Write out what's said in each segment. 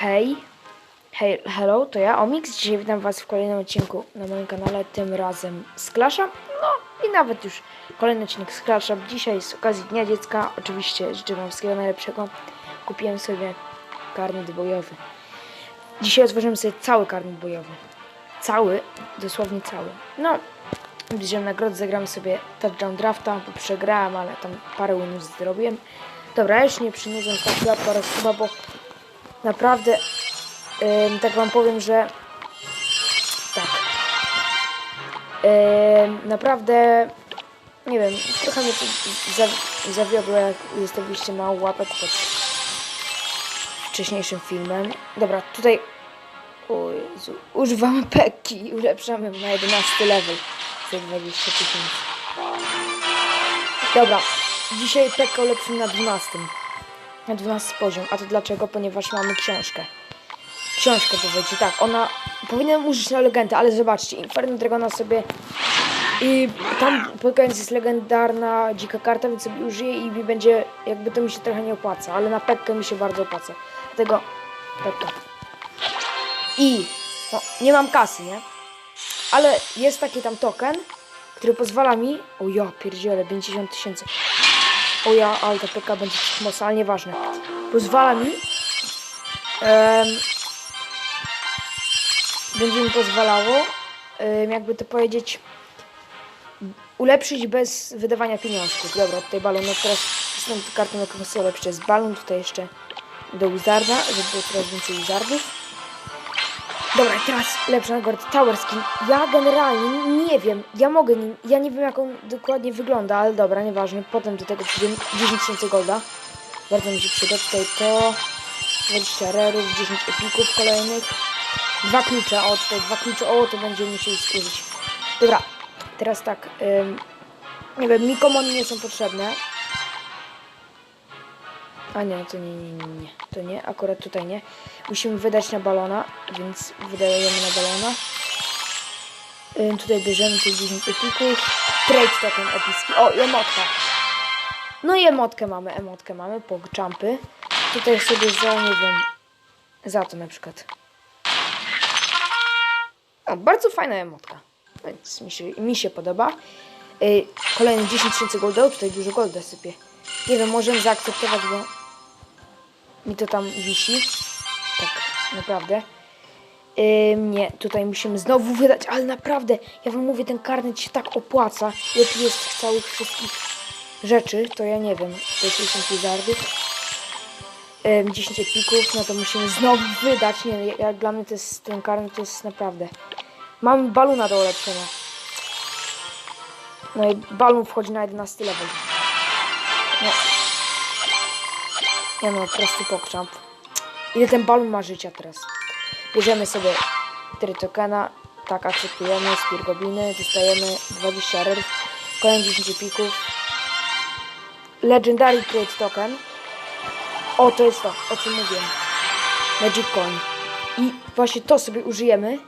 Hej, hej, hello, to ja, Omix. Dzisiaj witam Was w kolejnym odcinku na moim kanale, tym razem z Clasha. No i nawet już kolejny odcinek z Clasha. Dzisiaj z okazji Dnia Dziecka, oczywiście życzę Wam wszystkiego najlepszego. Kupiłem sobie karnet bojowy. Dzisiaj otworzymy sobie cały karnet bojowy. Cały, dosłownie cały. No, bierzemy nagrodę, zagramy sobie touchdown drafta, bo przegrałem, ale tam parę winów zrobiłem. Dobra, ja już nie przyniosłem tak po raz chyba, bo naprawdę ym, tak wam powiem, że tak. Ym, naprawdę nie wiem, trochę mnie to za, zawiodło, jak zostawiliście mało łapek pod wcześniejszym filmem. Dobra, tutaj o Jezu, używamy peki i ulepszamy na 11 level za 20 tysięcy. Dobra, dzisiaj pekkę ulepszymy na 12. Na 12 poziom. A to dlaczego? Ponieważ mamy książkę. Książkę to tak. Ona powinienem użyć na legendę, ale zobaczcie, Inferno Dragona sobie i tam pod koniec jest legendarna dzika karta, więc sobie użyję i będzie, jakby to mi się trochę nie opłaca, ale na pekkę mi się bardzo opłaca. Dlatego pekka. I no, nie mam kasy, nie? Ale jest taki tam token, który pozwala mi. O ja pierdzielę, 50 tysięcy. O ja, ale ta PK będzie mocna, ale nieważne. Pozwala mi. em, będzie mi pozwalało, em, jakby to powiedzieć, ulepszyć bez wydawania pieniążków. Dobra, tutaj balon, no teraz te karty na konsolę, lepsze jest balon, tutaj jeszcze do Wizarda, żeby było coraz więcej Wizardów. Dobra, teraz lepsza nagroda Tower Skin. Ja generalnie nie wiem, ja mogę nim, ja nie wiem jak on dokładnie wygląda, ale dobra, nieważne. Potem do tego przyjdę 10 tysięcy golda. Bardzo mi się przyda. Tutaj to 20 rerów, 10 epików kolejnych. Dwa klucze, o tutaj dwa klucze, o to będziemy musieli użyć. Dobra, teraz tak, ym, nie wiem, mi komony nie są potrzebne. A nie, to nie, nie, nie, nie, to nie, akurat tutaj nie. Musimy wydać na balona, więc wydajemy na balona. Ym, tutaj bierzemy te 10 epików. Trade token epicki. O, i emotka. No i emotkę mamy, emotkę mamy, po jumpy. Tutaj sobie za, nie wiem, za to na przykład. O, bardzo fajna emotka. Więc mi się, mi się podoba. Yy, kolejne 10 tysięcy golda, tutaj dużo golda sypie. Nie wiem, możemy zaakceptować, bo mi to tam wisi. Tak, naprawdę. Yy, nie, tutaj musimy znowu wydać, ale naprawdę, ja wam mówię, ten karnet się tak opłaca. Lepiej jest tych całych wszystkich rzeczy, to ja nie wiem. Tutaj 60 wizardów. Yy, 10 epików, no to musimy znowu wydać. Nie, jak, dla mnie to jest, ten karnet to jest naprawdę... Mam baluna do ulepszenia. No i balon wchodzi na 11 level. No. Ja no, po prostu. Ile ten balon ma życia teraz? Bierzemy sobie 4 tokena. Tak, akceptujemy. Spear Gobliny. Dostajemy 20 rerów. Kolejne 10 pików. Legendary Trade Token. O, to jest to, o czym mówiłem. Magic Coin. I właśnie to sobie użyjemy.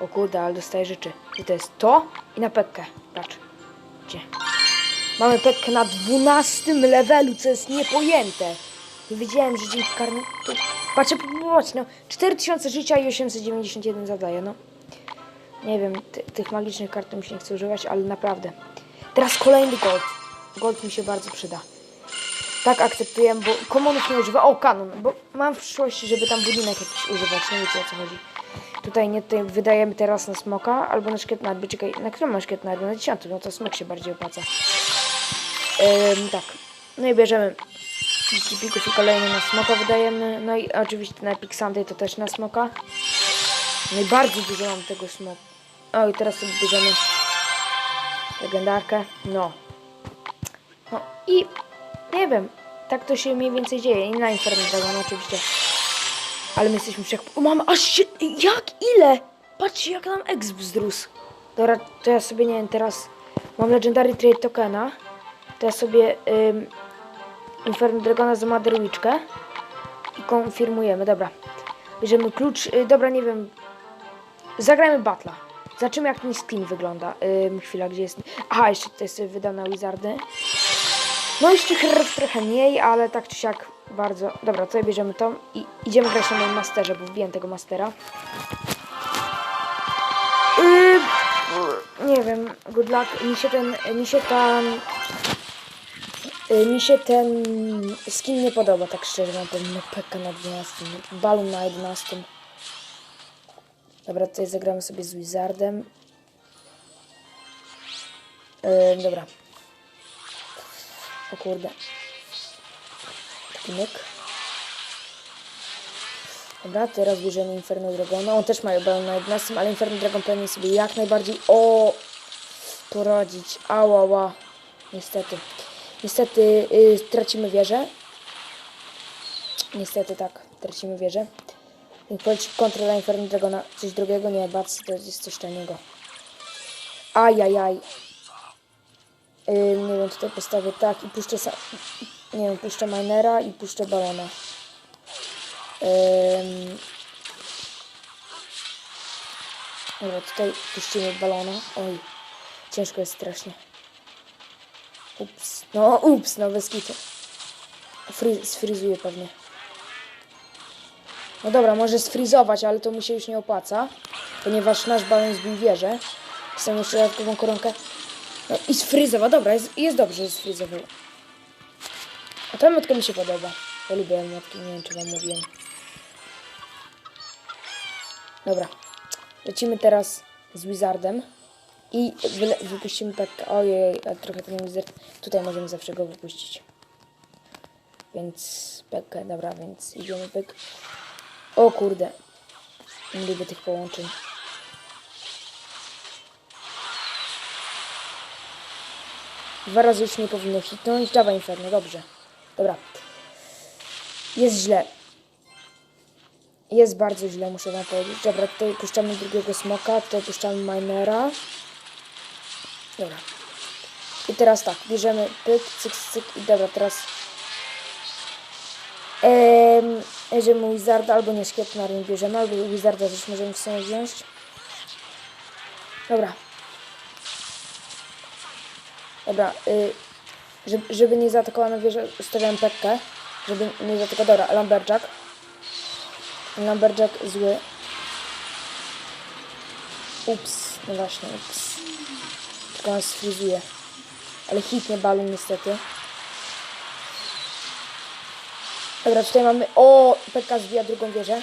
O kurde, ale dostaję rzeczy. I to jest to i na pekkę. Patrz. Gdzie? Mamy pekkę na 12 levelu, co jest niepojęte. Nie wiedziałem, że dzięki karnetu... Patrzę, popatrz, no. 4000 życia i 891 zadaje, no. Nie wiem, ty, tych magicznych kart mi się nie chce używać, ale naprawdę. Teraz kolejny gold. Gold mi się bardzo przyda. Tak akceptuję, bo komunów nie używa. O, kanon, bo mam w przyszłości, żeby tam budynek jakiś używać, nie wiecie o co chodzi. Tutaj nie, tutaj wydajemy teraz na smoka albo na szkiet narby. Czekaj, na którym mam szkiet narby? Na 10, no to smok się bardziej opłaca. Ym, tak. No i bierzemy pików i kolejny na smoka wydajemy. No i oczywiście na Epic to też na smoka. No i bardzo dużo mam tego smoka. O i teraz sobie bierzemy legendarkę. No. No i nie wiem. Tak to się mniej więcej dzieje. I na Inferno Dragon oczywiście. Ale my jesteśmy wszech... O, mamy aż się... Jak? Ile? Patrzcie, jak nam X wzrósł. Dobra, to ja sobie, nie wiem, teraz... Mam Legendary Trade Tokena. To ja sobie... Ym, Inferno Dragona za Mother. I konfirmujemy, dobra. Bierzemy klucz... Y, dobra, nie wiem... Zagrajmy Battle'a. Zobaczymy, jak ten skin wygląda. Chwila, gdzie jest... Aha, jeszcze tutaj sobie wydam na Wizardy. No jeszcze herb trochę mniej, ale tak czy siak bardzo. Dobra, tutaj bierzemy tą i idziemy grać na moim masterze, bo wbiłem tego mastera. Yy, nie wiem, good luck. Mi się ten, mi się ta, mi się ten skin nie podoba, tak szczerze wam powiem. No, Pekka na 12, balon na 11. Dobra, tutaj zagramy sobie z Wizardem. Yy, dobra. O kurde. Taki. Dobra, teraz bierzemy Inferno Dragona. On też ma balon na 11, ale Inferno Dragon powinien sobie jak najbardziej o poradzić. Ała, ała. Niestety. Niestety yy, tracimy wieżę. Niestety tak, tracimy wieżę. Poleci kontrola Inferno Dragona. Coś drugiego? Nie, bardzo to jest coś taniego. Ajajaj. Yy, nie wiem, tutaj postawię tak i puszczę sa- nie wiem, puszczę minera i puszczę balona. Ym... Dobra, tutaj puścimy balona. Oj, ciężko jest strasznie. Ups, no ups, no bez kitu. Pewnie. No dobra, może sfrizować, ale to mu się już nie opłaca, ponieważ nasz balon zbił wieżę. Chcę jeszcze dodatkową koronkę. No i sfryzował, dobra, jest, jest dobrze, że sfryzował. A ta emotka mi się podoba. Ja lubię emotki, nie wiem czy wam mówiłem. Dobra. Lecimy teraz z Wizardem. I wypuścimy pekkę. Ojej, a trochę ten Wizard. Tutaj możemy zawsze go wypuścić. Więc pekkę, dobra, więc idziemy pek. O kurde. Nie lubię tych połączeń. Dwa razy już nie powinno hitnąć. Dawaj Inferno, dobrze. Dobra. Jest źle. Jest bardzo źle, muszę wam powiedzieć. Dobra, tutaj puszczamy drugiego smoka, tutaj puszczamy minera. Dobra. I teraz tak, bierzemy pyk, cyk, cyk i dobra, teraz Ehm, bierzemy Wizarda albo nie Szkietnar nie bierzemy, albo Wizarda też możemy w sumie wziąć. Dobra. Dobra, y, żeby, żeby nie zaatakowano wieżę, ustawiam pekkę, żeby nie zaatakował. Dobra, Lumberjack. Lumberjack zły. Ups, no właśnie, ups. Tylko nas frizuje. Ale hitnie balon niestety. Dobra, tutaj mamy... O! Pekka zbija drugą wieżę.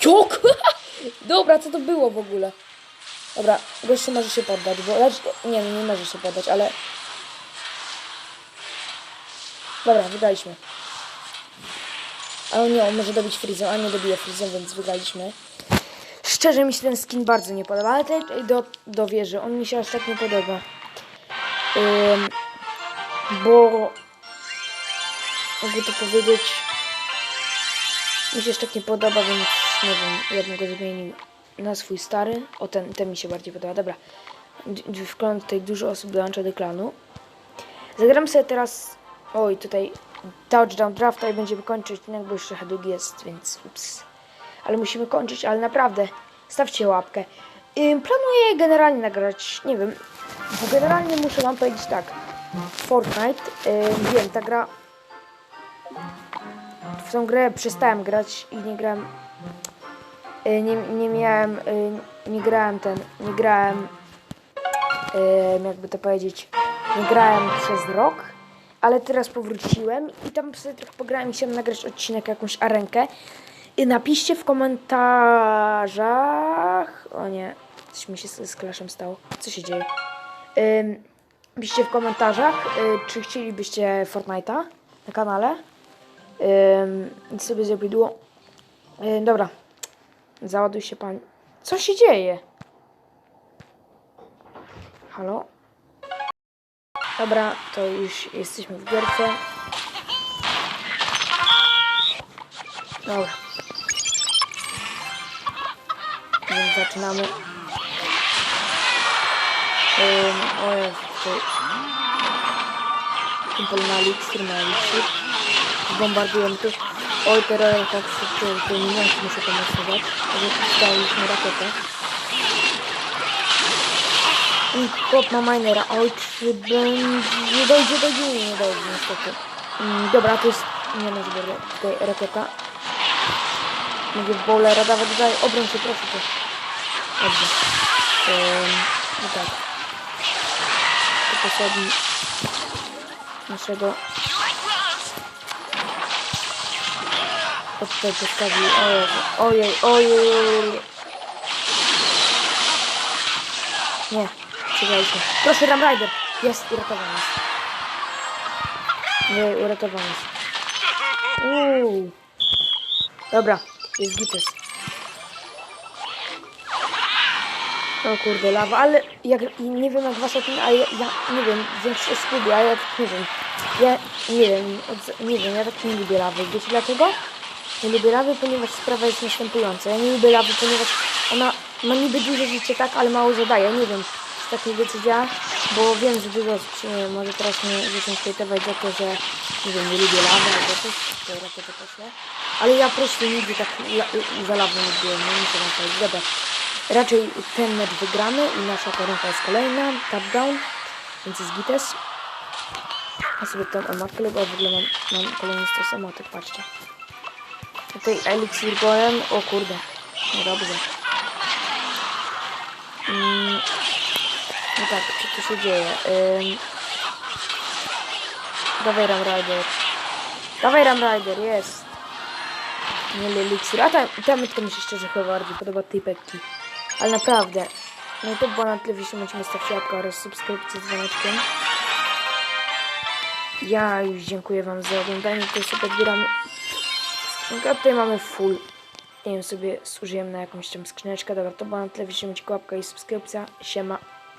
Jok! Dobra, co to było w ogóle? Dobra, gościu może się poddać, bo... Lecz... Nie, no nie może się poddać, ale... Dobra, wygraliśmy. Ale nie, on może dobić Freezem, a nie dobije Freezem, więc wygraliśmy. Szczerze mi się ten skin bardzo nie podoba, ale tutaj do, do wieży, on mi się aż tak nie podoba. Ym, bo... Jakby to powiedzieć... Mi się aż tak nie podoba, więc nie wiem, ja bym go zmienił na swój stary. O, ten, ten mi się bardziej podoba. Dobra. Wkładam tutaj dużo osób dołącza do klanu. Zagram sobie teraz... Oj, tutaj touchdown drafta i będziemy kończyć, no bo jeszcze długi jest, więc ups. Ale musimy kończyć, ale naprawdę stawcie łapkę. Planuję generalnie nagrać, nie wiem, bo generalnie muszę wam powiedzieć tak. Fortnite, wiem, ta gra... W tą grę przestałem grać i nie grałem... y, nie, nie miałem, y, nie grałem ten, nie grałem em, jakby to powiedzieć, nie grałem przez rok, ale teraz powróciłem i tam sobie trochę pograłem i chciałem nagrać odcinek, jakąś arenkę. Napiszcie w komentarzach... O nie, coś mi się z, z Clashem stało. Co się dzieje? Ym, piszcie w komentarzach, y, czy chcielibyście Fortnite'a na kanale. Ym, sobie. Y, dobra, załaduj się pan. Co się dzieje? Halo? Dobra, to już jesteśmy w gierce. Dobra. Więc zaczynamy. Um, o Jezu, tutaj. Kumpel ma eliksir, ma eliksir. Tu. Oj, teraz tak szybko, to nie wiem, muszę. Ale dostaliśmy rakietę. I chłop ma minera. Oj, czy będzie... Dojdzie, dojdzie, nie dojdzie niestety. Mm, dobra, to jest Nie no, zbiorę tutaj rakieta. Mówię w bowlera, dawaj, dawaj, obroń się, proszę cię. Dobrze. Um, no tak. To posadzi naszego... To tutaj postawił, ojej, ojej, ojej. Nie, czekajcie. Proszę, Ram Rider. Jest, uratowany jest. Nie, uratowany jest. Uuu. Dobra, jest gites. O kurde, lawa, ale jak, nie wiem jak wasza opinia, ale ja, ja nie wiem, większość lubię, ale ja tak nie wiem. Ja nie wiem, od, nie wiem, ja tak nie lubię lawy. Wiecie dlaczego? Nie lubię lawy, ponieważ sprawa jest następująca. Ja nie lubię lawy, ponieważ ona ma niby duże życie, tak, ale mało zadaje. Nie wiem, czy tak nie decyzja, bo wiem, że dużo osób może teraz mnie zacząć hejtować za to, że nie wiem, nie lubię lawy albo coś. To to poszło. Ale ja po prostu nigdy tak za lawą nie byłem, nie muszę wam powiedzieć. Dobra, raczej ten mecz wygramy i nasza koronka jest kolejna, tap down, więc jest gites. Ja sobie tą ematkę, bo w ogóle mam, mam kolejny stos emotek, patrzcie. Tutaj eliksir golem, o kurde, niedobrze. Mm, no tak, co tu się dzieje? Ym... Dawaj Ram Rider. Dawaj Ram Rider, jest. Nie eliksir, a tam, tam mi się szczerze chyba bardziej podoba tej pekki. Ale naprawdę, no i to było na tyle, jeśli macie łapkę oraz subskrypcję z dzwoneczkiem. Ja już dziękuję wam za oglądanie, tutaj sobie odbieramy skrzynkę, tutaj mamy full. Nie wiem, sobie służyłem na jakąś tam skrzyneczkę. Dobra, to była na tyle, jeśli macie łapkę i subskrypcja. Siema.